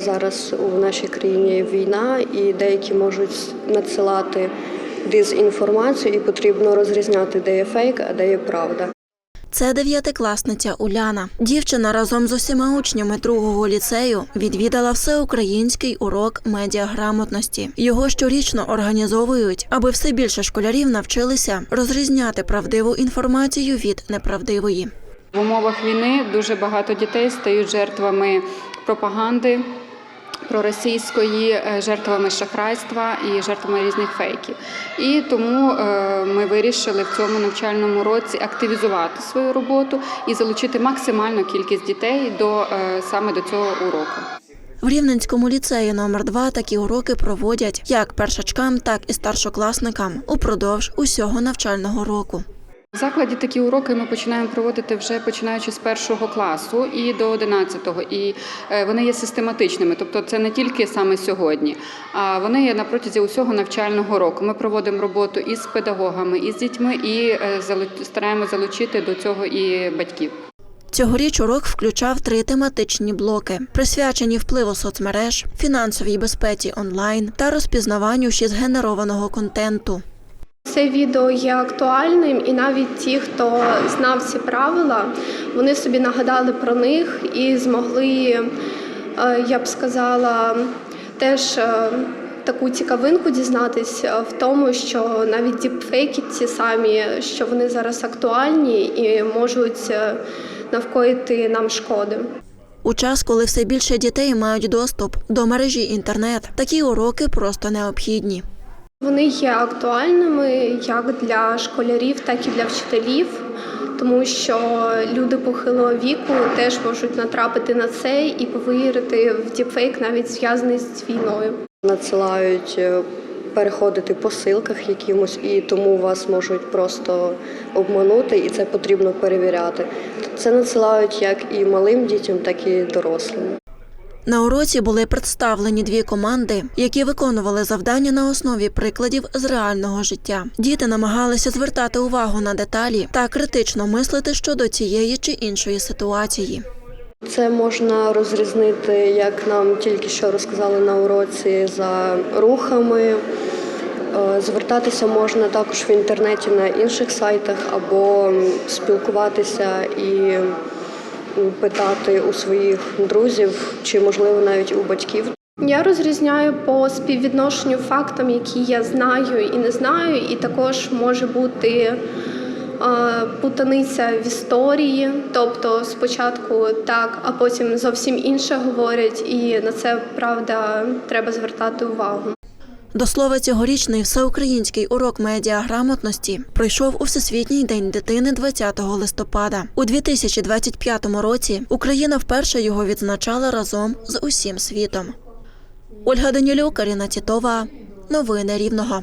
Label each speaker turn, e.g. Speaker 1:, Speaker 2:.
Speaker 1: Зараз у нашій країні війна, і деякі можуть надсилати дезінформацію, і потрібно розрізняти, де є фейк, а де є правда.
Speaker 2: Це дев'ятикласниця Уляна. Дівчина разом з усіма учнями другого ліцею відвідала всеукраїнський урок медіаграмотності. Його щорічно організовують, аби все більше школярів навчилися розрізняти правдиву інформацію від неправдивої.
Speaker 3: В умовах війни дуже багато дітей стають жертвами пропаганди проросійської, е, жертвами шахрайства і жертвами різних фейків. І тому е, ми вирішили в цьому навчальному році активізувати свою роботу і залучити максимальну кількість дітей до е, саме до цього уроку.
Speaker 2: В Рівненському ліцеї номер 2 такі уроки проводять як першачкам, так і старшокласникам упродовж усього навчального року.
Speaker 3: Закладі такі уроки ми починаємо проводити вже починаючи з першого класу і до одинадцятого. І е, вони є систематичними, тобто це не тільки саме сьогодні, а вони є на протязі усього навчального року. Ми проводимо роботу із педагогами, із дітьми і е, стараємося залучити до цього і батьків.
Speaker 2: Цьогоріч урок включав три тематичні блоки, присвячені впливу соцмереж, фінансовій безпеці онлайн та розпізнаванню ще згенерованого контенту.
Speaker 4: Це відео є актуальним, і навіть ті, хто знав ці правила, вони собі нагадали про них і змогли, е, я б сказала, теж е, таку цікавинку дізнатись е, в тому, що навіть діпфейки ті самі, що вони зараз актуальні і можуть навкоїти нам шкоди.
Speaker 2: У час, коли все більше дітей мають доступ до мережі інтернет, такі уроки просто необхідні.
Speaker 4: Вони є актуальними як для школярів, так і для вчителів, тому що люди похилого віку теж можуть натрапити на це і повірити в діпфейк, навіть зв'язаний з війною.
Speaker 1: Надсилають е, переходити по силках якимось, і тому вас можуть просто обманути, і це потрібно перевіряти. Це надсилають як і малим дітям, так і дорослим.
Speaker 2: На уроці були представлені дві команди, які виконували завдання на основі прикладів з реального життя. Діти намагалися звертати увагу на деталі та критично мислити щодо цієї чи іншої ситуації.
Speaker 1: Це можна розрізнити, як нам тільки що розказали на уроці за рухами. Е, Звертатися можна також в інтернеті на інших сайтах або спілкуватися і питати у своїх друзів чи, можливо, навіть у батьків.
Speaker 4: Я розрізняю по співвідношенню фактам, які я знаю і не знаю, і також може бути е, путаниця в історії, тобто спочатку так, а потім зовсім інше говорять, і на це правда треба звертати увагу.
Speaker 2: До слова, цьогорічний всеукраїнський урок медіаграмотності пройшов у Всесвітній день дитини 20 листопада. У 2025 році Україна вперше його відзначала разом з усім світом. Ольга Данілюк, Каріна Тітова. Новини Рівного.